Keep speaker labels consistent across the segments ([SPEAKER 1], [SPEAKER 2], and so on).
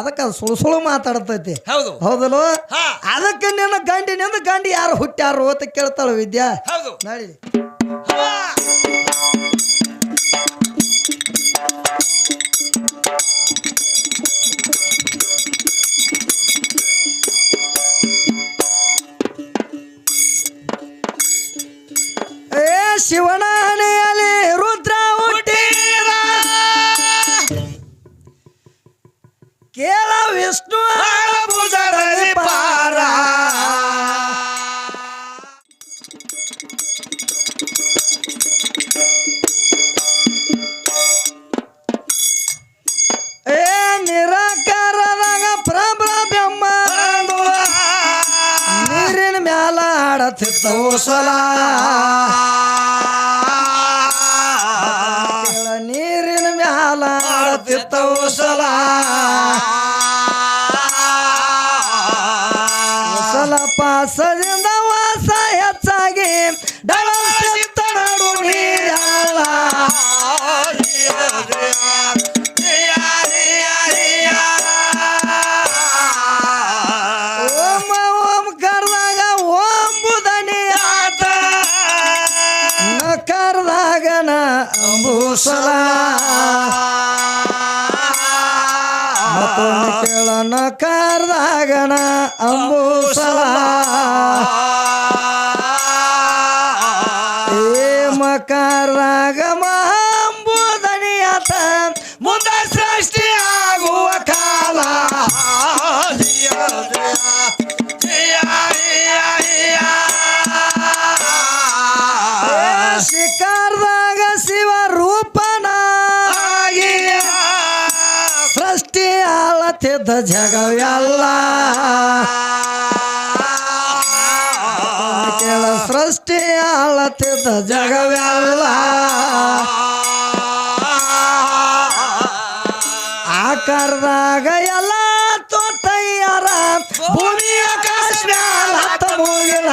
[SPEAKER 1] ಅದಕ್ಕೆ ಅದು ಸುಳು ಸುಳು ಮಾತಾಡ್ತೈತಿ.
[SPEAKER 2] ಹೌದು.
[SPEAKER 1] ಹೌದಲ್ವ ಅದಕ್ಕೆ ನಿನ್ನ ಗಂಡಿನಿಂದ ಗಂಡಿ ಯಾರು ಹುಟ್ಟ್ಯಾರು ಅಂತ ಕೇಳ್ತಾಳ ವಿದ್ಯಾ.
[SPEAKER 2] ಹೌದು.
[SPEAKER 1] ನಡಿ ಪಾಸದಿಂದ ವಾಸ ಹೆಚ್ಚಾಗಿ. ಡಳ ಅಂಬೂಸಲ ಏ ಮಕರ್ದಾಗ ಮಾಂಬುದನಿ ಆತ ಮುಂದೆ ಸೃಷ್ಟಿ ಆಗುವ ಕಾಲ. ಶಿಕಾರದಾಗ ಶಿವ ರೂಪನ. ಸೃಷ್ಟಿ ಆಳತಿದ್ದ ಜಗವೆಲ್ಲ. ಸೃಷ್ಟಿ ಆಳತಿದ್ದ ಜಗವೆಲ್ಲ ಆಕಾರದಾಗ ಎಲ್ಲ ತೋತಯ್ಯಾರ ಭೂಮಿ ಆಕಾಶ ಹತ್ತ ಮುಗಿಲ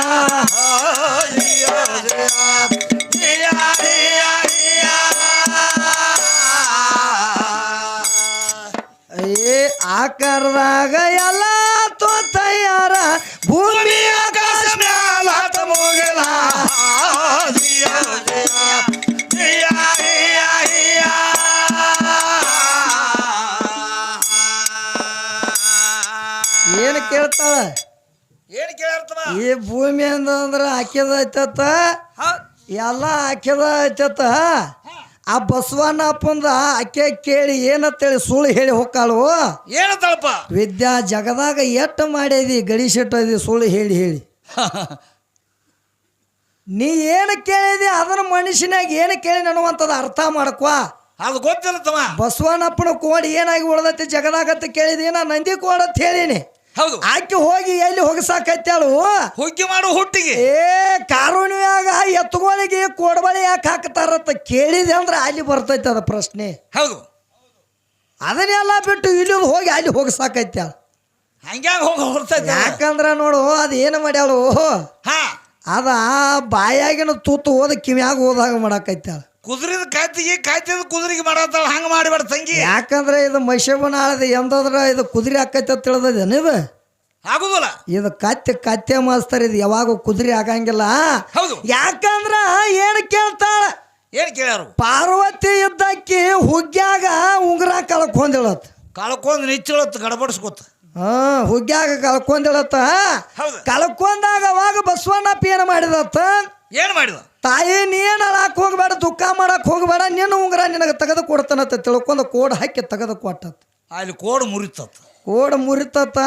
[SPEAKER 1] ಏ ಆಕಾರದಾಗ ಎಲ್ಲ ಈ ಭೂಮಿ ಅಂತಂದ್ರ ಹಾಕ್ಯದ ಐತತ್ತ? ಎಲ್ಲ ಹಾಕ್ಯದ ಐತತ್ತ? ಆ ಬಸವಣ್ಣಪ್ಪಂದ ಆಕೆ ಕೇಳಿ ಏನಂತೇಳಿ ಸುಳ್ಳು ಹೇಳಿ ಹೋಗ್ಕಾಳು
[SPEAKER 2] ಏನತ್ತಳಪ್ಪ
[SPEAKER 1] ವಿದ್ಯಾ ಜಗದಾಗ ಎಟ್ಟು ಮಾಡಿದಿ ಗಡಿಸಿಟ್ಟದಿ ಸುಳ್ಳು ಹೇಳಿ ಹೇಳಿ. ನೀ ಏನು ಕೇಳಿದಿ ಅದನ್ನ ಮನುಷ್ಯನಾಗ ಏನು ಕೇಳಿ ಅನ್ನುವಂಥದ್ದು ಅರ್ಥ ಮಾಡ್ಕೋ.
[SPEAKER 2] ಅದು ಗೊತ್ತಿಲ್ಲ ತಮ್ಮ.
[SPEAKER 1] ಬಸವಣ್ಣಪ್ಪನ ಕೋಡಿ ಏನಾಗಿ ಉಳ್ದೈತಿ ಜಗದಾಗತ್ತ ಕೇಳಿದಿ ನಾ ನಂದಿ ಕೋಡ್ ಅಂತ ಹೇಳಿನಿ.
[SPEAKER 2] ಹೌದು.
[SPEAKER 1] ಆಕೆ ಹೋಗಿ ಎಲ್ಲಿ ಹೋಗಸಾಕೈತ್ಯಾಳು?
[SPEAKER 2] ಹುಗ್ಗಿ ಮಾಡು ಹುಟ್ಟಿಗೆ.
[SPEAKER 1] ಏ ಕಾರುಣ್ಯಾಗ ಎತ್ತುಗಳಿಗೆ ಕೊಡಬಳಿ ಯಾಕೆ ಹಾಕ್ತಾರತ್ತ ಕೇಳಿದೆ ಅಂದ್ರೆ ಅಲ್ಲಿ ಬರ್ತೈತೆ ಅದ ಪ್ರಶ್ನೆ.
[SPEAKER 2] ಹೌದು.
[SPEAKER 1] ಅದನ್ನೆಲ್ಲ ಬಿಟ್ಟು ಇಲ್ಲಿ ಹೋಗಿ ಅಲ್ಲಿ ಹೋಗಸಾಕೈತ್ಯಾಳ.
[SPEAKER 2] ಹಂಗ್ಯಾಗ ಹೋಗಿ ಹೊರ್ತೈತೆ
[SPEAKER 1] ಯಾಕಂದ್ರ ನೋಡು ಅದು ಏನು ಮಾಡ್ಯಾಳು?
[SPEAKER 2] ಹಾ.
[SPEAKER 1] ಅದ ಬಾಯಾಗಿನ ತೂತು ಹೋದ ಕಿವ್ಯಾಗ ಹೋದಾಗ ಮಾಡಾಕೈತ್ಯಾಳ.
[SPEAKER 2] ಕುದುರಿದ ಕಾಯ್ತಿಗೆ ಕಾಯ್ತಿದ ಕುದುರೆಗೆ ಮಾಡತ್ತಾಳ ಹಂಗ ಮಾಡಿಬೇಡ ತಂಗಿ.
[SPEAKER 1] ಯಾಕಂದ್ರೆ ಇದು ಮೈಸಬನಾಳದ ಎಂದಾದ್ರ ಇದು ಕುದುರೆ ಆಕೈತೆ ಅಂತ ತಿಳಿದೇನು ಇದು?
[SPEAKER 2] ಆಗುದಿಲ್ಲ.
[SPEAKER 1] ಇದು ಕತ್ತೆ ಕತ್ತೆ ಮಾಸ್ತರ್ ಇದು ಯಾವಾಗ ಕುದುರೆ ಆಗಂಗಿಲ್ಲ.
[SPEAKER 2] ಹೌದು.
[SPEAKER 1] ಯಾಕಂದ್ರ ಏನು ಕೇಳ್ತಾಳ?
[SPEAKER 2] ಏನ್ ಕೇಳ್ಯಾರು?
[SPEAKER 1] ಪಾರ್ವತಿ ಇದ್ದಕ್ಕಿ ಹುಗ್ಗ್ಯಾಗ ಉಂಗುರ ಕಳ್ಕೊಂದಿಳತ್.
[SPEAKER 2] ಕಳ್ಕೊಂಡ್ ನಿಚ್ಚಳತ್ ಗಡಬಡಿಸ್ಕೊತ.
[SPEAKER 1] ಹಾ ಹುಗ್ಗ್ಯಾಗ ಕಳ್ಕೊಂದಿಳತ್ತ. ಕಳ್ಕೊಂಡಾಗ ಅವಾಗ ಬಸವಣ್ಣಪ್ಪ ಏನು ಮಾಡಿದತ್ತ?
[SPEAKER 2] ಏನ್ ಮಾಡಿದ?
[SPEAKER 1] ತಾಯಿ ನೀನು ಅಳಾಕ್ ಹೋಗ್ಬೇಡ ದುಃಖ ಮಾಡಕ್ಕೆ ಹೋಗ್ಬೇಡ ನಿನ್ನ ಉಂಗುರ ನಿನಗೆ ತೆಗೆದು ಕೊಡ್ತಾನತ್ತ ತಿಳ್ಕೊಂಡ ಕೋಡ್ ಹಾಕಿ ತೆಗೆದು ಕೊಟ್ಟತ್.
[SPEAKER 2] ಅಲ್ಲಿ ಕೋಡ್ ಮುರಿತತ್.
[SPEAKER 1] ಕೋಡ್ ಮುರಿತತ್ತ?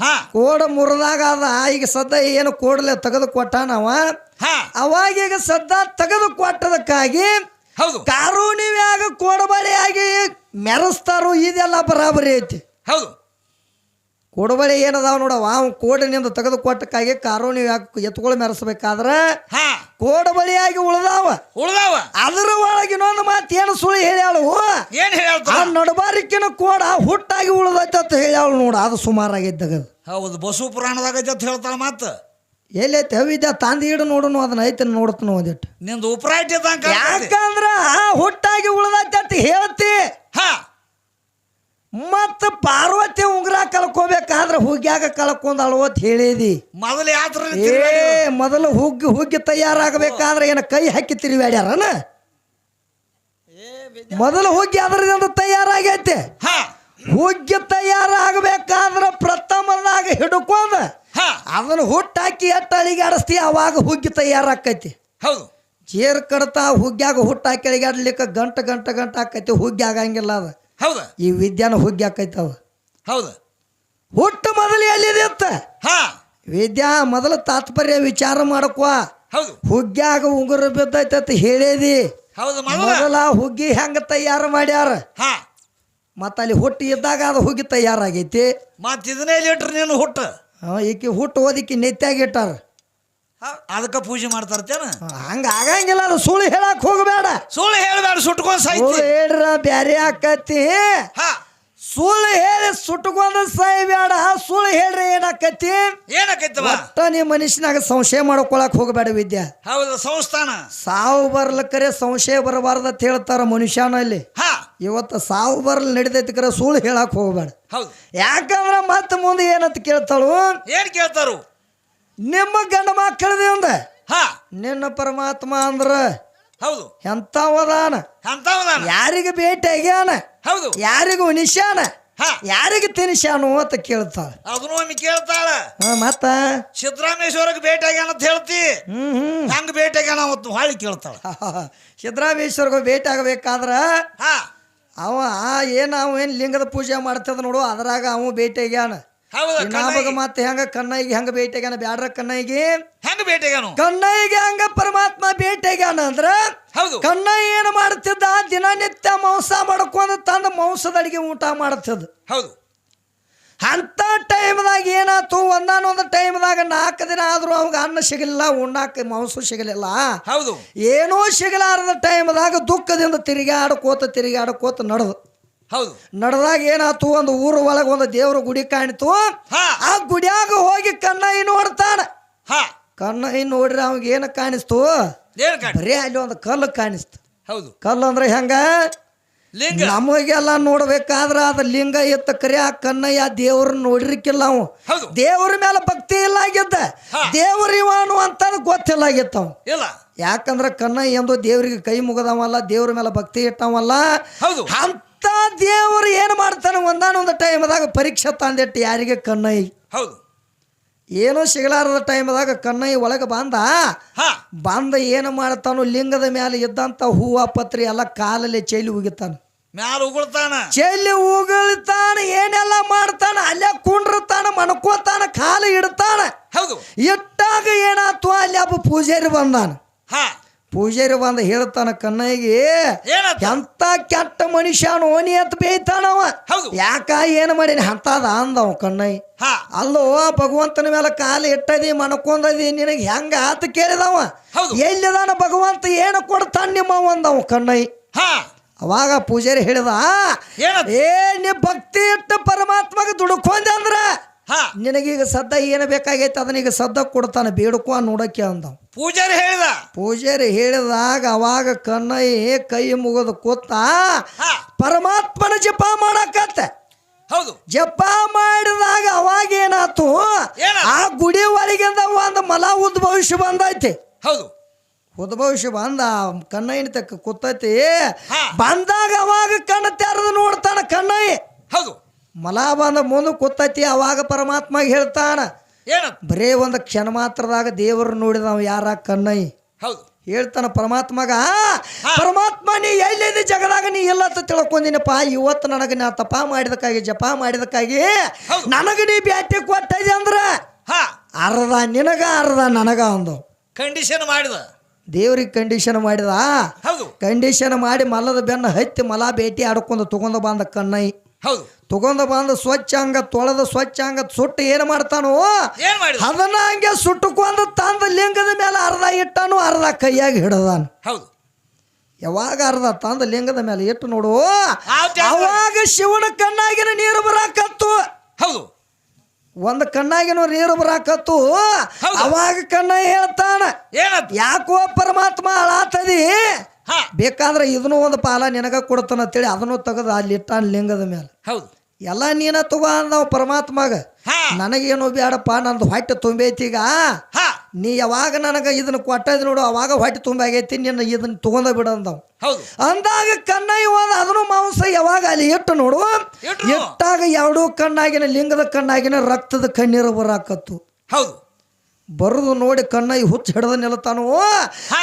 [SPEAKER 2] ಹಾ.
[SPEAKER 1] ಕೋಡ್ ಮುರಿದಾಗ ಅದ ಈಗ ಸದ್ದ ಏನು ಕೋಡ್ಲೆ ತೆಗೆದು ಕೊಟ್ಟಾನವ ಅವಾಗ ಈಗ ಸದ್ದ ತೆಗೆದು ಕೊಟ್ಟದಕ್ಕಾಗಿ
[SPEAKER 2] ಹೌದು.
[SPEAKER 1] ಕಾರುಣಿವ್ಯಾಗ ಕೋಡಬಳಿಯಾಗಿ ಮೆರೆಸ್ತಾರು ಇದೆಲ್ಲ ಬರಾಬರಿ ಐತಿ.
[SPEAKER 2] ಹೌದು.
[SPEAKER 1] ಕೋಡಬಳಿ ಏನದಾವ ನೋಡವ ಅವ್ ಕೋಡಿನಿಂದ ತೆಗೆದು ಕೊಟ್ಟಕ್ಕಾಗಿ ಕಾರುಣಿ ಯಾಕೆ ಎತ್ಕೊಳ್ಳಿ ಮೆರೆಸ್ಬೇಕಾದ್ರ
[SPEAKER 2] ಹಾ.
[SPEAKER 1] ಕೋಡಬಳಿಯಾಗಿ ಉಳ್ದಾವ.
[SPEAKER 2] ಉಳ್ದಾವ.
[SPEAKER 1] ಅದರ ಒಳಗೆ ಇನ್ನೊಂದು ಮಾತು ಏನು ಸುಳಿ ಹೇಳ್ಯಾಳು?
[SPEAKER 2] ಏನ್
[SPEAKER 1] ಆ ನಡಬಾರಿಕಿನ ಕೋಡ ಹುಟ್ಟಾಗಿ ಉಳಿದೈತೆ ಅಂತ ಹೇಳ್ಯಾಳು ನೋಡ ಅದು ಸುಮಾರಾಗಿದ್ದಾಗ
[SPEAKER 2] ಹೌದು ಬಸವ ಪುರಾಣದಾಗ ಅಂತ ಹೇಳ್ತಾಳ ಮಾತು.
[SPEAKER 1] ಎಲ್ಲೈತೆ ಹವಿದ್ಯ ತಂದು ಇಡು ನೋಡುನು ಅದನ್ನ ಐತೆ ನೋಡತ್ನು ಒಂದಿಟ್ಟು.
[SPEAKER 2] ನಿಂದು ಉಪರ ಇದ್ದಂಗ ಕಾಣ್ತೈತಿ.
[SPEAKER 1] ಯಾಕಂದ್ರ ಹುಟ್ಟಾಗಿ ಉಳಿದೈತೆ ಅಂತ ಹೇಳ್ತಿ.
[SPEAKER 2] ಹಾ.
[SPEAKER 1] ಮತ್ತ ಪಾರ್ವತಿ ಹುಗ್ಗ್ಯಾಗ ಕಳ್ಕೊಂಡಳು ಅಂತ ಹೇಳಿದಿ.
[SPEAKER 2] ಮೊದಲು ಯಾತ್ರ
[SPEAKER 1] ಏ ಮೊದಲು ಹುಗ್ಗಿ ಹುಗ್ಗಿ ತಯಾರಾಗಬೇಕಾದ್ರೆ ಏನ ಕೈ ಹಾಕಿ ತಿರುಗಾಡ್ಯಾರನ ಮೊದಲು ಹುಗ್ಗಿ ಅದರಿಂದ ತಯಾರಾಗೈತೆ. ಹುಗ್ಗಿ ತಯಾರಾಗಬೇಕಾದ್ರೆ ಪ್ರಥಮದಾಗ ಹಿಡ್ಕೊಂಡ ಅದನ್ನ ಹುಟ್ಟಾಕಿ ಎಟ್ಟ ಅಳಿಗಾಡಿಸ್ತಿ ಅವಾಗ ಹುಗ್ಗಿ ತಯಾರಾಕೈತಿ.
[SPEAKER 2] ಹೌದು.
[SPEAKER 1] ಜೇರ್ ಕಡ್ತಾ ಹುಗ್ಗ್ಯಾಗ ಹುಟ್ಟಾಕಿ ಅಳಿಗಾಡ್ಲಿಕ್ಕೆ ಗಂಟ ಗಂಟ ಗಂಟ ಆಕೈತಿ ಹುಗ್ಗಿ ಆಗಂಗಿಲ್ಲ ಅದ.
[SPEAKER 2] ಹೌದು?
[SPEAKER 1] ಈ ವಿದ್ಯಾನ ಹುಗ್ಗಿ ಹಾಕೈತವ
[SPEAKER 2] ಹೌದು?
[SPEAKER 1] ಹುಟ್ಟು ಮೊದಲು ಅಂತ?
[SPEAKER 2] ಹಾ.
[SPEAKER 1] ವಿದ್ಯಾ ಮೊದಲು ತಾತ್ಪರ್ಯ ವಿಚಾರ ಮಾಡಕ್ವ
[SPEAKER 2] ಹೌದು.
[SPEAKER 1] ಹುಗ್ಗ್ಯಾಗ ಉಂಗುರ ಬಿದ್ದೈತ ಅಂತ ಹೇಳಿದಿ.
[SPEAKER 2] ಹೌದು ಮೊದಲ.
[SPEAKER 1] ಹುಗ್ಗಿ ಹೆಂಗ ತಯಾರು ಮಾಡ್ಯಾರ?
[SPEAKER 2] ಹಾ.
[SPEAKER 1] ಮತ್ತ ಅಲ್ಲಿ ಹುಟ್ಟು ಇದ್ದಾಗ ಅದು ಹುಗ್ಗಿ ತಯಾರಾಗೈತಿ.
[SPEAKER 2] ಮತ್ತ ಇದನ್ನೇ ಲೀಟ್ರ್ ನೀನು ಹುಟ್ಟು?
[SPEAKER 1] ಈಕಿ ಹುಟ್ಟು ಓದಿಕಿ ನೆತ್ಯಾಗ ಇಟ್ಟಾರ.
[SPEAKER 2] ಅದಕ್ಕೆ ಪೂಜೆ ಮಾಡ್ತಾರ್ತೇನ
[SPEAKER 1] ಹಂಗ ಆಗಂಗಿಲ್ಲ ಅದು ಸುಳ್ಳು ಹೇಳಕ್ ಹೋಗಬೇಡ.
[SPEAKER 2] ಸುಳ್ಳು ಹೇಳಬೇಡ ಸುಟ್ಕೊಂಡ್ ಸಾಯ್ತಿ.
[SPEAKER 1] ಸುಳ್ಳು ಹೇಳ್ರ ಬ್ಯಾರೆ ಆಕತಿ.
[SPEAKER 2] ಹಾ.
[SPEAKER 1] ಸುಳ್ಳು ಹೇಳಿ ಸುಟ್ಕೊಂಡ ಸಾಯ್ಬೇಡ ಸುಳ್ಳು ಹೇಳ್ರಿ ಏನಾಕತಿ?
[SPEAKER 2] ಏನಾಕೈತಿ
[SPEAKER 1] ಒಟ್ಟ ನೀ ಮನುಷ್ಯನಾಗ ಸಂಶಯ ಮಾಡ್ಕೊಳಕ್ ಹೋಗಬೇಡ ವಿದ್ಯಾ.
[SPEAKER 2] ಹೌದು ಸಂಸ್ಥಾನ.
[SPEAKER 1] ಸಾವು ಬರ್ಲಕ್ಕರೆ ಸಂಶಯ ಬರಬಾರ್ದ ಅಂತ ಹೇಳ್ತಾರ ಮನುಷ್ಯನಲ್ಲಿ
[SPEAKER 2] ಹಾ.
[SPEAKER 1] ಇವತ್ತು ಸಾವು ಬರಲ್ ನಡಿದೈತಿ ಕರೆ ಸುಳ್ಳು ಹೇಳಕ್ ಹೋಗಬೇಡ.
[SPEAKER 2] ಹೌದು.
[SPEAKER 1] ಯಾಕಂದ್ರ ಮತ್ತೆ ಮುಂದೆ ಏನಂತ ಕೇಳ್ತಾಳು?
[SPEAKER 2] ಏನ್ ಕೇಳ್ತಾರು?
[SPEAKER 1] ನಿಮ್ಮ ಗಂಡ ಮಕ್ಕಳದಿಂದ
[SPEAKER 2] ಹಾ.
[SPEAKER 1] ನಿನ್ನ ಪರಮಾತ್ಮ ಅಂದ್ರ
[SPEAKER 2] ಹೌದು.
[SPEAKER 1] ಎಂತ
[SPEAKER 2] ಅಂತವದಾನ
[SPEAKER 1] ಯಾರಿಗೆ ಭೇಟಿ ಆಗ್ಯಾನ?
[SPEAKER 2] ಹೌದು.
[SPEAKER 1] ಯಾರಿಗೂ ಉನಿಶಾನ
[SPEAKER 2] ಹಾ.
[SPEAKER 1] ಯಾರಿಗೆ ತಿನ್ಸ್ಯಾನು ಅಂತ ಕೇಳ್ತಾಳ.
[SPEAKER 2] ಅದನ್ನು ಒಮ್ಮೆ ಕೇಳ್ತಾಳ.
[SPEAKER 1] ಮತ್ತ?
[SPEAKER 2] ಸಿದ್ದರಾಮೇಶ್ವರಕ್ಕೆ ಭೇಟಿ ಆಗ್ಯಾನ ಅಂತ ಹೇಳ್ತಿ.
[SPEAKER 1] ಹ್ಮ್ ಹ್ಮ್.
[SPEAKER 2] ಹೆಂಗ್ ಭೇಟಿ ಆಗ್ಯಾನ ಅವತ್ತು ಹಾಳಿ ಕೇಳ್ತಾಳ.
[SPEAKER 1] ಸಿದ್ದರಾಮೇಶ್ವರ್ಗೂ ಭೇಟಿ ಆಗಬೇಕಾದ್ರ
[SPEAKER 2] ಹಾ.
[SPEAKER 1] ಅವ ಏನು ಅವ ಏನು ಲಿಂಗದ ಪೂಜೆ ಮಾಡ್ತದ ನೋಡು ಅದ್ರಾಗ ಅವ ಭೇಟಿ ಆಗ್ಯಾನ.
[SPEAKER 2] ಹೌದು
[SPEAKER 1] ಮತ್ತೆ ಹೆಂಗ ಕಣ್ಣೈಗೆ ಹೆಂಗ ಭೇಟಿ ಆಗ್ಯಾನ ಬ್ಯಾಡ್ರ ಕಣ್ಣಿಗೆ?
[SPEAKER 2] ಹೆಂಗ ಭೇಟಿ
[SPEAKER 1] ಕಣ್ಣಿಗೆ ಹಂಗ ಪರಮಾತ್ಮ ಭೇಟಿ ಆಗ್ಯಾನ ಅಂದ್ರ
[SPEAKER 2] ಹೌದು.
[SPEAKER 1] ಏನ್ ಏನು ಮಾಡ್ತಿದ್ದ? ದಿನನಿತ್ಯ ಮಾಂಸ ಮಾಡ್ಕೊಂಡು ತಂದ ಮಾಂಸದ ಅಡಿಗೆ ಊಟ ಮಾಡ್ತಿದ್ದ.
[SPEAKER 2] ಹೌದು.
[SPEAKER 1] ಅಂತ ಟೈಮ್ದಾಗ ಏನಾಯ್ತು? ಒಂದಾನೊಂದು ಟೈಮ್ದಾಗ ನಾಲ್ಕು ದಿನ ಆದ್ರೂ ಅವಾಗ ಅನ್ನ ಸಿಗಲಿಲ್ಲ ಉಣ್ಣಾಕ ಮಾಂಸ ಸಿಗಲಿಲ್ಲ.
[SPEAKER 2] ಹೌದು.
[SPEAKER 1] ಏನೋ ಸಿಗಲಾರದ ಟೈಮ್ದಾಗ ದುಃಖದಿಂದ ತಿರುಗಾಡ್ಕೋತ ತಿರುಗಾಡ್ಕೋತ ನಡೆದು.
[SPEAKER 2] ಹೌದು.
[SPEAKER 1] ನಡೆದಾಗ ಏನಾತು ಒಂದು ಊರ ಒಳಗೆ ಒಂದು ದೇವ್ರ ಗುಡಿ ಕಾಣಿತು. ಆ ಗುಡಿಯಾಗ ಹೋಗಿ ಕಣ್ಣಯ್ಯ ನೋಡ್ತಾನ.
[SPEAKER 2] ಕಣ್ಣಯ್ಯ
[SPEAKER 1] ಕಣ್ಣೈ ನೋಡ್ರಿ ಅವಾಗ ಏನು ಕಾಣಿಸ್ತು? ಬರೀ ಅಲ್ಲಿ ಒಂದು ಕಲ್ಲು ಕಾಣಿಸ್ತು.
[SPEAKER 2] ಹೌದು.
[SPEAKER 1] ಕಲ್ಲು ಅಂದ್ರೆ ಹೆಂಗ?
[SPEAKER 2] ಲಿಂಗ.
[SPEAKER 1] ನಮಗೆಲ್ಲ ನೋಡ್ಬೇಕಾದ್ರ ಅದ ಲಿಂಗ ಎತ್ತ ಕರೆ ಆ ಕಣ್ಣಯ್ಯ ದೇವ್ರನ್ನ ನೋಡಿರ್ಕಿಲ್ಲ ಅವ. ದೇವ್ರ ಮೇಲೆ ಭಕ್ತಿ ಇಲ್ಲ ಆಗಿದ್ದ. ದೇವ್ರ ಇವನು ಅಂತ ಗೊತ್ತಿಲ್ಲ ಆಗಿತ್ತ
[SPEAKER 2] ಇಲ್ಲ.
[SPEAKER 1] ಯಾಕಂದ್ರ ಕನ್ನಯ್ಯ ಎಂದು ದೇವ್ರಿಗೆ ಕೈ ಮುಗದವಲ್ಲ ದೇವ್ರ ಮೇಲೆ ಭಕ್ತಿ ಇಟ್ಟವಲ್ಲ.
[SPEAKER 2] ಹೌದು.
[SPEAKER 1] ಅಂತ ದೇವರು ಏನು ಮಾಡ್ತಾನೆ ಒಂದಾನೊಂದು ಟೈಮ್ದಾಗ ಪರೀಕ್ಷೆ ತಂದಿಟ್ಟು ಯಾರಿಗೆ ಕಣ್ಣೈ?
[SPEAKER 2] ಹೌದು.
[SPEAKER 1] ಏನೋ ಸಿಗಲಾರದ ಟೈಮ್ದಾಗ ಕಣ್ಣೈ ಒಳಗೆ ಬಂದ. ಬಂದ ಏನು ಮಾಡ್ತಾನೋ ಲಿಂಗದ ಮೇಲೆ ಇದ್ದಂಥ ಹೂವ ಪತ್ರಿ ಎಲ್ಲ ಕಾಲಲ್ಲಿ ಚೈಲಿ ಉಗಿತಾನ.
[SPEAKER 2] ಮ್ಯಾಲ ಉಗುಳ್ತಾನ.
[SPEAKER 1] ಚೆಲ್ಲಿ ಉಗುಳ್ತಾನ ಏನೆಲ್ಲ ಮಾಡ್ತಾನ ಅಲ್ಲೇ ಕುಂಡ್ರತಾನ ಮಣ್ಕೋತಾನ ಕಾಲು ಇಡ್ತಾನ.
[SPEAKER 2] ಹೌದು.
[SPEAKER 1] ಇಟ್ಟಾಗ ಏನಾತ್ವ ಅಲ್ಲಿ ಹಬ್ಬ ಪೂಜಾರಿ ಬಂದಾನ.
[SPEAKER 2] ಹಾ.
[SPEAKER 1] ಪೂಜಾರಿ ಬಂದ ಹೇಳ್ತಾನ
[SPEAKER 2] ಕಣ್ಣಿಗೆ
[SPEAKER 1] ಎಂತ ಕೆಟ್ಟ ಮನುಷ್ಯನು ಓನಿ ಅಂತ ಬೇಯ್ತಾನವ ಯಾಕ ಏನ್ ಮಾಡೀನಿ? ಹಂತದ ಅಂದವ
[SPEAKER 2] ಹಾ.
[SPEAKER 1] ಅಲ್ಲೋ ಭಗವಂತನ ಮೇಲೆ ಕಾಲು ಇಟ್ಟದಿ ಮನಕೊಂದದಿ ನಿನಗೆ ಹೆಂಗ ಆತ ಕೇಳಿದವ? ಎಲ್ಲಿದಾನ ಭಗವಂತ ಏನು ಕೊಡ್ತಾನ ನಿಮ್ಮ ಒಂದವ
[SPEAKER 2] ಕಣ್ಣೈ
[SPEAKER 1] ಅವಾಗ ಪೂಜಾರಿ ಹೇಳಿದ ಏ ನಿ ಭಕ್ತಿ ಇಟ್ಟು ಪರಮಾತ್ಮಗ ದುಡ್ಕೊಂಡೆ ಅಂದ್ರ ನಿನಗೀಗ ಸದ್ದ ಏನು ಬೇಕಾಗೈತೆ ಅದನ್ನೀಗ ಸದ್ದ ಕೊಡ್ತಾನೆ ಬೇಡ್ಕೊ ನೋಡಕ್ಕೆ ಅಂದ
[SPEAKER 2] ಪೂಜಾರಿ ಹೇಳಿದ.
[SPEAKER 1] ಪೂಜಾರಿ ಹೇಳಿದಾಗ ಅವಾಗ ಕಣ್ಣಯ್ಯ ಕೈ ಮುಗಿದು ಕೂತ ಪರಮಾತ್ಮನ ಜಪ ಮಾಡಕತ್ತ.
[SPEAKER 2] ಹೌದು.
[SPEAKER 1] ಜಪ ಮಾಡಿದಾಗ ಅವಾಗ ಏನಾತು? ಆ ಗುಡಿ ಒಳಗಿಂದ ಒಂದು ಮಲ ಉದ್ಭವಿಸಿ ಬಂದೈತಿ.
[SPEAKER 2] ಹೌದು.
[SPEAKER 1] ಉದ್ಭವಿಸಿ ಬಂದ ಕಣ್ಣಯ್ಯನ ತಕ್ಕ ಕೂತೈತಿ. ಬಂದಾಗ ಅವಾಗ ಕಣ್ಣು ತೆರೆದು ನೋಡ್ತಾನ ಕಣ್ಣಯ್ಯ
[SPEAKER 2] ಹೌದು.
[SPEAKER 1] ಮಲ ಬಂದ ಮುಂದೆ ಕೂತೈತಿ ಅವಾಗ ಪರಮಾತ್ಮ ಹೇಳ್ತಾನ ಬರೇ ಒಂದು ಕ್ಷಣ ಮಾತ್ರದಾಗ ದೇವರು ನಾವು ಯಾರ ಕಣ್ಣೈ?
[SPEAKER 2] ಹೌದು.
[SPEAKER 1] ಹೇಳ್ತಾನ ಪರಮಾತ್ಮಗ ಪರಮಾತ್ಮ ನೀ ಎಲ್ಲಿದೆ ಜಗದಾಗ ನೀ ಇಲ್ಲ ಅಂತ ತಿಳ್ಕೊಂಡಿನಪ್ಪ ಇವತ್ತು ನನಗೆ ನಾ ತಪ ಮಾಡಿದಕ್ಕಾಗಿ ಜಪ ಮಾಡಿದಕ್ಕಾಗಿ. ನನಗೆ ನೀ ಬ್ಯಾಟಿ ಕೊಟ್ಟಿದೆ ಅಂದ್ರ? ಅರ್ಧ ನಿನಗ ಅರ್ಧ ನನಗ ಒಂದು
[SPEAKER 2] ಕಂಡೀಷನ್ ಮಾಡಿದ.
[SPEAKER 1] ದೇವ್ರಿಗೆ ಕಂಡೀಷನ್ ಮಾಡಿದ. ಕಂಡೀಷನ್ ಮಾಡಿ ಮಲ್ಲದ ಬೆನ್ನ ಹತ್ತಿ ಮಲ ಭೇಟಿ ಆಡ್ಕೊಂಡು ತಗೊಂಡು ಬಂದ ಕನ್ನೈ
[SPEAKER 2] ಹೌದು.
[SPEAKER 1] ತಗೊಂಡ ಬಂದು ಸ್ವಚ್ಛ ಹಂಗ ತೊಳೆದ ಸ್ವಚ್ಛ ಅಂಗ ಸುಟ್ಟು ಏನು ಮಾಡ್ತಾನು? ಅದನ್ನ ಹಂಗೆ ಸುಟ್ಟುಕೊಂಡು ತಂದ ಲಿಂಗದ ಮೇಲೆ ಅರ್ಧ ಇಟ್ಟನು ಅರ್ಧ ಕೈಯಾಗಿ ಹಿಡದಾನ.
[SPEAKER 2] ಹೌದು.
[SPEAKER 1] ಯಾವಾಗ ಅರ್ಧ ತಂದ ಲಿಂಗದ ಮೇಲೆ ಇಟ್ಟು ನೋಡು? ಅವಾಗ ಶಿವನ ಕಣ್ಣಾಗಿನ ನೀರು ಬರಾಕತ್ತು.
[SPEAKER 2] ಹೌದು.
[SPEAKER 1] ಒಂದು ಕಣ್ಣಾಗಿನ ನೀರು ಬರಾಕತ್ತು. ಅವಾಗ ಕಣ್ಣ ಹೇಳ್ತಾನ. ಯಾಕೋ ಪರಮಾತ್ಮ ಅಳಾತದಿ?
[SPEAKER 2] ಹಾ
[SPEAKER 1] ಬೇಕಾದ್ರೆ ಇದನ್ನು ಒಂದು ಪಾಲ ನಿನಗ ಕೊಡ್ತಾನ ಅಂತೇಳಿ ಅದನ್ನು ತೆಗೆದು ಅಲ್ಲಿ ಇಟ್ಟಾನ ಲಿಂಗದ ಮೇಲೆ.
[SPEAKER 2] ಹೌದು.
[SPEAKER 1] ಎಲ್ಲ ನೀನ ತಗೋ ಅಂದವ ಪರಮಾತ್ಮಗ. ನನಗೇನು ಬೇಡಪ್ಪ ನಂದು ಹೊಟ್ಟೆ ತುಂಬೈತಿ ಈಗ. ನೀ ಯಾವಾಗ ನನಗೆ ಇದನ್ನ ಕೊಟ್ಟದ್ ನೋಡು ಅವಾಗ ಹೊಟ್ಟೆ ತುಂಬ ಆಗೈತಿ ನಿನ್ನ ಇದನ್ನ ತಗೊಂಡ ಬಿಡಂದವ್ ಅಂದಾಗ ಕಣ್ಣಾಗಿ ಹೋದ ಅದನ್ನು ಮಾಂಸ ಯಾವಾಗ ಅಲ್ಲಿ ಇಟ್ಟು ನೋಡು. ಇಟ್ಟಾಗ ಎರಡೂ ಕಣ್ಣಾಗಿನ ಲಿಂಗದ ಕಣ್ಣಾಗಿನ ರಕ್ತದ ಕಣ್ಣೀರು ಬರಾಕತ್ತು.
[SPEAKER 2] ಹೌದು.
[SPEAKER 1] ಬರುದು ನೋಡಿ ಕಣ್ಣಾಗಿ ಹುಚ್ಚ ಹಿಡ್ದ ನಿಲ್ತಾನೋ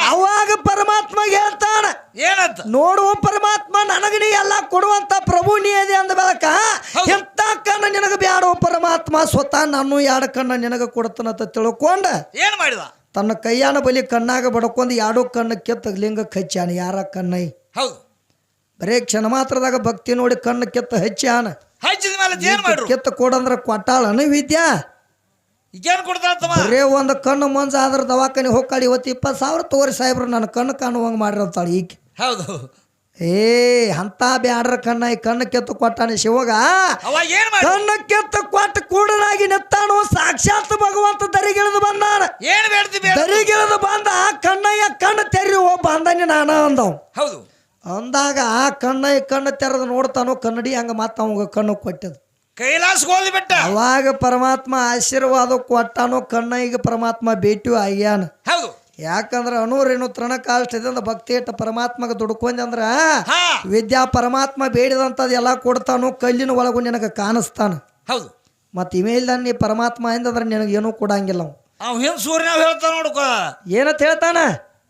[SPEAKER 1] ಅವಾಗ ಪರಮಾತ್ಮ ಹೇಳ್ತಾನ.
[SPEAKER 2] ಏನಂತ?
[SPEAKER 1] ನೋಡುವ ಪರಮಾತ್ಮ ನನಗೆ ನೀ ಎಲ್ಲ ಕೊಡುವಂತ ಪ್ರಭು ನೀ ಇದೆ ಅಂದ ಬೆಳಕ. ಎಂತ ಕಣ್ಣ ನಿನಗೆ ಬ್ಯಾಡೋ ಪರಮಾತ್ಮ ಸ್ವತಃ ನಾನು ಎರಡು ಕಣ್ಣ ನಿನಗೆ ಕೊಡ್ತಾನಂತ ತಿಳ್ಕೊಂಡ.
[SPEAKER 2] ಏನ್ ಮಾಡಿದ?
[SPEAKER 1] ತನ್ನ ಕೈಯಾನ ಬಲಿ ಕಣ್ಣಾಗ ಬಡ್ಕೊಂಡು ಎರಡು ಕಣ್ಣು ಕೆತ್ತ ಲಿಂಗ ಕಚ್ಚಾನ ಯಾರ ಕಣ್ಣೈ?
[SPEAKER 2] ಹೌದು.
[SPEAKER 1] ಬರೇ ಕ್ಷಣ ಮಾತ್ರದಾಗ ಭಕ್ತಿ ನೋಡಿ ಕಣ್ಣು ಕೆತ್ತ ಹಚ್ಚಾನ
[SPEAKER 2] ಹಚ್ಚಿದ ಮೇಲೆ ಏನ್ ಮಾಡ್ರು?
[SPEAKER 1] ಕೆತ್ತ ಕೊಡಂದ್ರ ಕೊಟ್ಟಾಳನ ವಿದ್ಯಾ?
[SPEAKER 2] ಈಗೇನ್ ಕೊಡ್ತಾರತ್ತಮ್ಮ
[SPEAKER 1] ಬರೇ ಒಂದು ಕಣ್ಣು ಮಂಜ ಆದ್ರೆ ದವಾಖಾನೆ ಹೋಗ್ಕಾಳಿ ಇವತ್ತು ಇಪ್ಪತ್ತು ಸಾವಿರ ತೋರಿ ಸಾಹೇಬ್ರು ನನ್ನ ಕಣ್ಣು ಕಾಣುವಂಗೆ ಮಾಡಿರ್ತಾಳೆ ಈಕೆ.
[SPEAKER 2] ಹೌದು.
[SPEAKER 1] ಏ ಅಂತ ಬ್ಯಾಡ್ರ ಕಣ್ಣ ಈ ಕಣ್ಣು ಕೆತ್ತು ಕೊಟ್ಟಾನೆ ಶಿವಗ.
[SPEAKER 2] ಅವ ಏನ್ ಮಾಡಿ
[SPEAKER 1] ಕಣ್ಣು ಕೆತ್ತು ಕೊಟ್ಟು ಕೂಡನಾಗಿ ನಿತ್ತಾನು ಸಾಕ್ಷಾತ್ ಭಗವಂತ ದರಿಗಿಳಿದು ಬಂದಾನ.
[SPEAKER 2] ಏನು ಬೇಡ್ತಿ ಬೇಡ
[SPEAKER 1] ದರಿಗಿಳಿದು ಬಂದ ಆ ಕಣ್ಣಯ್ಯ ಕಣ್ಣು ತೆರಿ ಓ ಬಂದಾನೆ ನಾನು ಅಂದವ್.
[SPEAKER 2] ಹೌದು.
[SPEAKER 1] ಅಂದಾಗ ಆ ಕಣ್ಣಯ್ಯ ಕಣ್ಣು ತೆರೆದು ನೋಡ್ತಾನೋ ಕನ್ನಡಿ ಹಂಗ ಮತ್ತ ಅವಾಗ ಕಣ್ಣು ಕೊಟ್ಟದು.
[SPEAKER 2] ಕೈಲಾಸ ಗೋಧಿ ಬೆಟ್ಟ.
[SPEAKER 1] ಅವಾಗ ಪರಮಾತ್ಮ ಆಶೀರ್ವಾದ ಕೊಟ್ಟಾನೋ ಈಗ ಪರಮಾತ್ಮ ಭೇಟಿ ಆಗ್ಯಾನ.
[SPEAKER 2] ಹೌದು.
[SPEAKER 1] ಯಾಕಂದ್ರ ಅನೂರೇನು ತೃಣಕಾಷ್ಟದಿಂದ ಭಕ್ತಿ ಇಟ್ಟ ಪರಮಾತ್ಮಗ ದುಡ್ಕೊಂಡ್ರ
[SPEAKER 2] ಹಾ.
[SPEAKER 1] ವಿದ್ಯಾ ಪರಮಾತ್ಮ ಬೇಡಿದಂಥದ್ದು ಎಲ್ಲ ಕೊಡ್ತಾನು ಕಲ್ಲಿನ ಒಳಗು ನಿನಗೆ ಕಾಣಿಸ್ತಾನ.
[SPEAKER 2] ಹೌದು.
[SPEAKER 1] ಮತ್ತು ಇಮೇಲ್ ನೀ ಪರಮಾತ್ಮ ಎಂದ್ರೆ ನಿನಗೆ ಏನೂ ಕೊಡಂಗಿಲ್ಲ ಅವ.
[SPEAKER 2] ಹಿಂದ್ ಸೂರ್ಯ ಹೇಳ್ತಾನ ನೋಡ್ಕೋ.
[SPEAKER 1] ಏನಂತ ಹೇಳ್ತಾನ?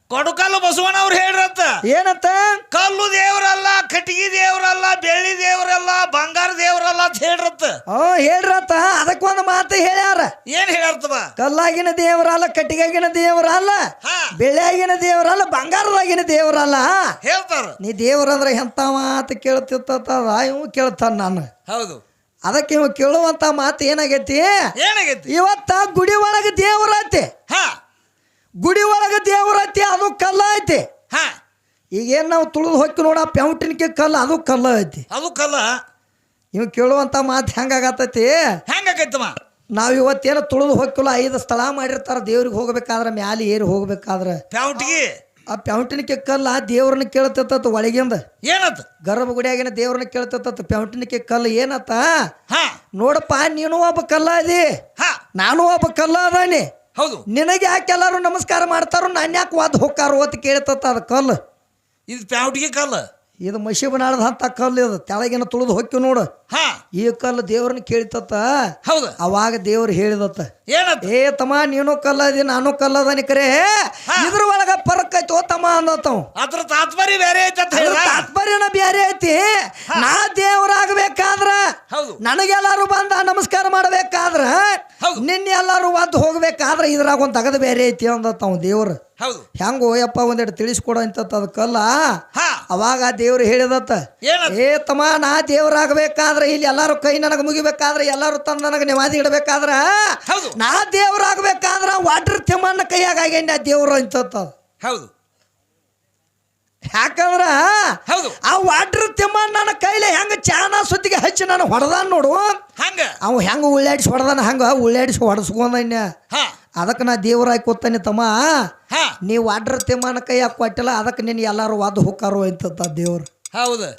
[SPEAKER 2] ಕೊಡಕಲ್ಲು ಬಸವಣ್ಣ ಅವ್ರು ಹೇಳ್ರಂತ.
[SPEAKER 1] ಏನಂತ?
[SPEAKER 2] ಕಲ್ಲು ದೇವರಲ್ಲ ಕಟ್ಟಿಗೆ ದೇವರಲ್ಲ ಬೆಳ್ಳಿ ದೇವರಲ್ಲ ಬಂಗಾರ ದೇವರಲ್ಲ ಅಂತ ಹೇಳ್ರತ್ತ
[SPEAKER 1] ಹ್ಞೂ ಹೇಳ್ರತ್ತ ಅದಕ್ಕೊಂದು ಮಾತು ಹೇಳ್ಯಾರ.
[SPEAKER 2] ಏನ್ ಹೇಳ್ತವ?
[SPEAKER 1] ಕಲ್ಲಾಗಿನ ದೇವರಲ್ಲ ಕಟ್ಟಿಗೆಗಿನ ದೇವರಲ್ಲ
[SPEAKER 2] ಹಾ.
[SPEAKER 1] ಬೆಳ್ಳಿಯಾಗಿನ ದೇವರಲ್ಲ ಬಂಗಾರದಾಗಿನ ದೇವರಲ್ಲ.
[SPEAKER 2] ಹೇಳ್ತಾರ.
[SPEAKER 1] ನೀ ದೇವರಂದ್ರೆ ಎಂಥ ಮಾತು ಕೇಳ್ತಿತ್ತ ಇವು ಕೇಳ್ತಾನ ನಾನು.
[SPEAKER 2] ಹೌದು.
[SPEAKER 1] ಅದಕ್ಕೆ ಇವ್ ಕೇಳುವಂತ ಮಾತು ಏನಾಗೈತಿ?
[SPEAKER 2] ಏನಾಗೈತಿ?
[SPEAKER 1] ಇವತ್ತ ಗುಡಿ ಒಳಗೆ ದೇವ್ರ ಐತಿ.
[SPEAKER 2] ಹಾ.
[SPEAKER 1] ಗುಡಿ ಒಳಗೆ ದೇವರೈತಿ ಐತಿ ಅದು ಕಲ್ಲ ಐತಿ.
[SPEAKER 2] ಹಾ.
[SPEAKER 1] ಈಗೇನು ನಾವು ತುಳಿದು ಹೊಕ್ಕಿ ನೋಡ ಪ್ಯಾಂಟಿನ್ಕೆ ಕಲ್ಲು ಅದು ಕಲ್ಲ ಐತಿ.
[SPEAKER 2] ಅದು ಕಲ್ಲ
[SPEAKER 1] ನೀವು ಕೇಳುವಂಥ ಮಾತು ಹೆಂಗಾಗತ್ತೈತಿ
[SPEAKER 2] ಹೆಂಗಾಕೈತಮ್ಮ
[SPEAKER 1] ನಾವು ಇವತ್ತೇನು ತುಳಿದು ಹೊಕ್ಕಿಲ್ಲ ಐದು ಸ್ಥಳ ಮಾಡಿರ್ತಾರ ದೇವ್ರಿಗೆ ಹೋಗ್ಬೇಕಾದ್ರೆ ಮ್ಯಾಲೆ ಏರಿ ಹೋಗ್ಬೇಕಾದ್ರೆ.
[SPEAKER 2] ಪ್ಯಾವ್ಟಿಗೆ?
[SPEAKER 1] ಆ ಪ್ಯಾಂಟಿನ್ಕೆ ಕಲ್ಲ ದೇವ್ರನ್ನ ಕೇಳ್ತಿರ್ತತ್ ಒಳಗಿಂದ.
[SPEAKER 2] ಏನಂತ?
[SPEAKER 1] ಗರ್ಭಗುಡಿಯಾಗಿನ ದೇವ್ರನ್ನ ಕೇಳ್ತಿರ್ತತ್ ಪ್ಯಾಂಟಿನ್ಕೆ ಕಲ್ಲು ಏನತ್ತ?
[SPEAKER 2] ಹಾ.
[SPEAKER 1] ನೋಡಪ್ಪ ನೀನು ಒಬ್ಬ ಕಲ್ಲ ಅದಿ.
[SPEAKER 2] ಹಾ.
[SPEAKER 1] ನಾನು ಒಬ್ಬ ಕಲ್ಲ ಅದಾನಿ.
[SPEAKER 2] ಹೌದು.
[SPEAKER 1] ನಿನಗೆ ಯಾಕೆ ಎಲ್ಲರೂ ನಮಸ್ಕಾರ ಮಾಡ್ತಾರೋ ನಾನು ಯಾಕೆ ವಾದ ಹೊಕ್ಕಾರೋ ಅಂತ ಕೇಳ್ತತ್ತ ಅದು ಕಲ್ಲು?
[SPEAKER 2] ಇದು ಪ್ಯಾವ್ಟಿಗೆ ಕಾಲ
[SPEAKER 1] ಇದು ಮಶಿಬನಾಳದ ಅಂತ ಕಲ್ಲು ಇದು. ತೆಳಗಿನ ತುಳಿದು ಹೊಕ್ಕಿ ನೋಡು.
[SPEAKER 2] ಹಾ.
[SPEAKER 1] ಈ ಕಲ್ಲು ದೇವ್ರನ್ನ ಕೇಳಿತತ್ತ?
[SPEAKER 2] ಹೌದು.
[SPEAKER 1] ಅವಾಗ ದೇವ್ರು ಹೇಳಿದತ್ತ.
[SPEAKER 2] ಏನಂತ?
[SPEAKER 1] ಏ ತಮ್ಮ ನೀನು ಕಲ್ಲದಿ ನಾನು ಕಲ್ಲದನಿ ಕರೆ. ಇದ್ರ ಒಳಗ ಪರಕ್ ಐತಿ ಓ ತಮ್ಮ ಅಂದತ್ತವ್
[SPEAKER 2] ಅದ್ರ ತಾತ್ಪರ್ಯ ಬೇರೆ ಐತಿ ಅಂತ ಹೇಳ್ದ?
[SPEAKER 1] ತಾತ್ಪರ್ಯನ ಬೇರೆ ಐತಿ. ನಾ ದೇವ್ರಾಗಬೇಕಾದ್ರ
[SPEAKER 2] ಹೌದು.
[SPEAKER 1] ನನಗೆಲ್ಲಾರು ಬಂದ ನಮಸ್ಕಾರ ಮಾಡಬೇಕಾದ್ರ. ನಿನ್ನ ಎಲ್ಲಾರು ಒದ್ದು ಹೋಗ್ಬೇಕಾದ್ರ ಇದ್ರಾಗ ಒಂದು ತಗದ ಬೇರೆ ಐತಿ ಅಂದತ್ತವ್ ದೇವ್ರು.
[SPEAKER 2] ಹೌದು.
[SPEAKER 1] ಹೆಂಗೋ ಯಪ್ಪ ಒಂದೆರಡು ತಿಳಿಸ್ಕೊಡು ಅಂತ ಅದಕ್ಕಲ್ಲ
[SPEAKER 2] ಹಾ.
[SPEAKER 1] ಅವಾಗ ಆ ದೇವ್ರು ಹೇಳಿದತ್ತ. ಏ ತಮ್ಮ ನಾ ದೇವರಾಗಬೇಕಾದ್ರೆ ಇಲ್ಲಿ ಎಲ್ಲಾರು ಕೈ ನನಗೆ ಮುಗಿಬೇಕಾದ್ರೆ ಎಲ್ಲಾರು ತಂದು ನನಗೆ ನಿವಾದಿ ಇಡಬೇಕಾದ್ರೆ ನಾ ದೇವರಾಗಬೇಕಾದ್ರ ವಾಟರ್ ತಿಮ್ಮನ್ನ ಕೈಯಾಗ ಆಗೇನಿ ಆ ದೇವರು ಅಂತ
[SPEAKER 2] ಹೌದು.
[SPEAKER 1] ಯಾಕಂದ್ರ
[SPEAKER 2] ಹೌದು.
[SPEAKER 1] ಆ ವಾಟರ್ ತಿಮ್ಮಣ್ಣನ ಕೈಲಿ ಹೆಂಗ ಚಾನ ಸುತ್ತಿಗೆ ಹಚ್ಚಿ ನಾನು ಹೊಡೆದಾನ ನೋಡು.
[SPEAKER 2] ಹಂಗ.
[SPEAKER 1] ಅವ್ ಹೆಂಗ ಉಳ್ಳಾಡಿಸಿ ಹೊಡೆದಾನ ಹಂಗ ಉಳ್ಳಾಡಿಸಿ
[SPEAKER 2] ಹೊಡೆಸ್ಕೊಂಡ
[SPEAKER 1] ಅದಕ್ಕೆ ನಾ ದೇವರಾಗಿ ಕೂತಾನೆ ತಮ್ಮ. ನೀ ವಾಟರ್ ತಿಮ್ಮನ ಕೈಯಾಗ ಕೊಟ್ಟಿಲ್ಲ ಅದಕ್ಕೆ ನಿನ್ನ ಎಲ್ಲಾರು ವಾದ ಹೋಕಾರು ಅಂತ ದೇವ್ರು.
[SPEAKER 2] ಹೌದು.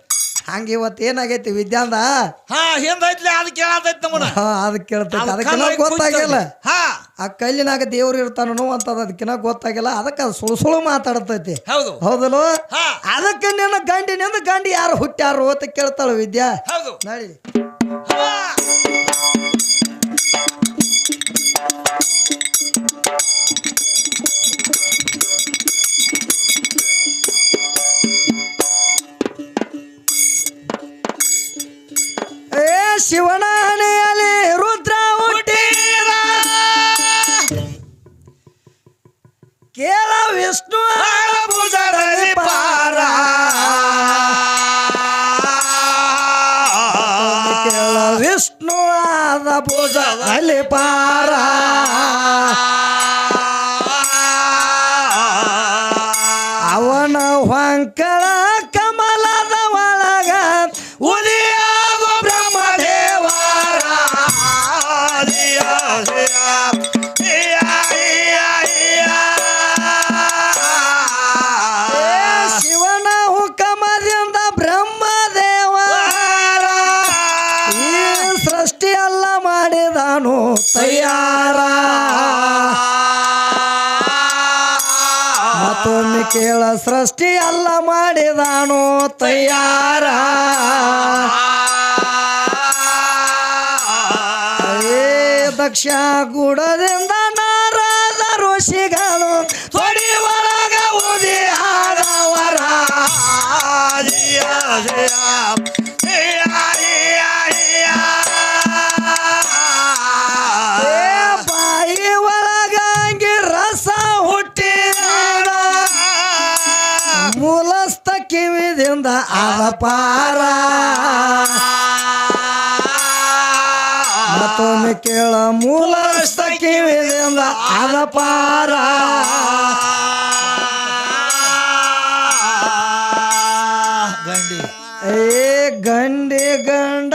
[SPEAKER 1] ಹಂಗೆ ಇವತ್ತು ಏನಾಗೈತಿ ವಿದ್ಯಾಂದ?
[SPEAKER 2] ಹಾ ಹಿಂದೈತ್ಲೆ ಅದು ಕೇಳತೈತಿ ನಮ್ಮನ
[SPEAKER 1] ಹಾ ಅದಕ್ಕೆ ಕೇಳ್ತೈತಿ.
[SPEAKER 2] ಅದು
[SPEAKER 1] ಅದಕ್ಕೆ
[SPEAKER 2] ಕಲ್ಲಾಗಿ
[SPEAKER 1] ಗೊತ್ತಾಗಿಲ್ಲ.
[SPEAKER 2] ಹಾ.
[SPEAKER 1] ಆ ಕಲ್ಲಿನಾಗ ದೇವ್ರು ಇರ್ತಾನೋ ಅಂತ ಅದಕ್ಕಿನ ಗೊತ್ತಾಗಿಲ್ಲ. ಅದಕ್ಕೆ ಅದು ಸುಳು ಸುಳು ಮಾತಾಡ್ತೈತಿ.
[SPEAKER 2] ಹೌದು.
[SPEAKER 1] ಹೌದಲ್ಲೋ? ಅದಕ್ಕೆ ನಿನ್ನ ಗಂಡಿನಿಂದ ಗಂಡಿ ಯಾರು ಹುಟ್ಟ್ಯಾರು ಅಂತ ಕೇಳ್ತಾಳು ವಿದ್ಯಾ.
[SPEAKER 2] ಹೌದು.
[SPEAKER 1] ನಡಿ. raposa. ಕೇಳ ಸೃಷ್ಟಿ ಅಲ್ಲ ಮಾಡಿದಾನು ತಯಾರ. ದಕ್ಷ ಗುಡದಿಂದ ನಾರದ ಋಷಿಗಳು
[SPEAKER 2] ತೊಡಿ ಒಳಗ ಉದಿ ಆದವರ
[SPEAKER 1] ಪಾರ ಮತ್ತೊಮ್ಮೆ ಕೇಳ ಮೂಲ ಕಿವಿದಿಂದ ಅದ ಪಾರ
[SPEAKER 2] ಗಂಡಿ.
[SPEAKER 1] ಏ ಗಂಡಿ ಗಂಡ